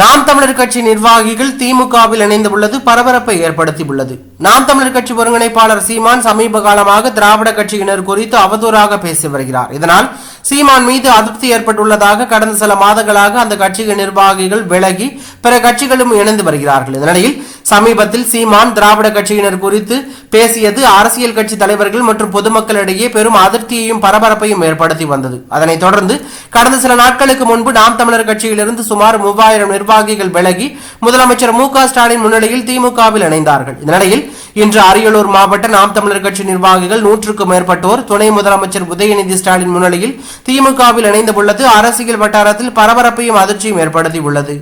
நாம் தமிழர் கட்சி நிர்வாகிகள் திமுகவில் இணைந்துள்ளது பரபரப்பை ஏற்படுத்தியுள்ளது. நாம் தமிழர் கட்சி ஒருங்கிணைப்பாளர் சீமான் சமீப காலமாக திராவிட கட்சியினர் குறித்து அவதூறாக பேசி வருகிறார். இதனால் சீமான் மீது அதிருப்தி ஏற்பட்டுள்ளதாக கடந்த சில மாதங்களாக அந்த கட்சியின் நிர்வாகிகள் விலகி பிற கட்சிகளும் இணைந்து வருகிறார்கள். இந்த நிலையில் சமீபத்தில் சீமான் திராவிட கட்சியினர் குறித்து பேசியது அரசியல் கட்சி தலைவர்கள் மற்றும் பொதுமக்களிடையே பெரும் அதிருப்தியையும் பரபரப்பையும் ஏற்படுத்தி வந்தது. அதனைத் தொடர்ந்து கடந்த சில நாட்களுக்கு முன்பு நாம் தமிழர் கட்சியிலிருந்து சுமார் மூவாயிரம் நிர்வாகிகள் விலகி முதலமைச்சர் மு க ஸ்டாலின் முன்னிலையில் திமுகவில் இணைந்தார்கள். இதனிடையில் இன்று அரியலூர் மாவட்ட நாம் தமிழர் கட்சி நிர்வாகிகள் நூற்றுக்கும் மேற்பட்டோர் துணை முதலமைச்சர் உதயநிதி ஸ்டாலின் முன்னிலையில் திமுகவில் இணைந்துள்ளது. அரசியல் வட்டாரத்தில் பரபரப்பையும் அதிர்ச்சியும் ஏற்படுத்தியுள்ளது.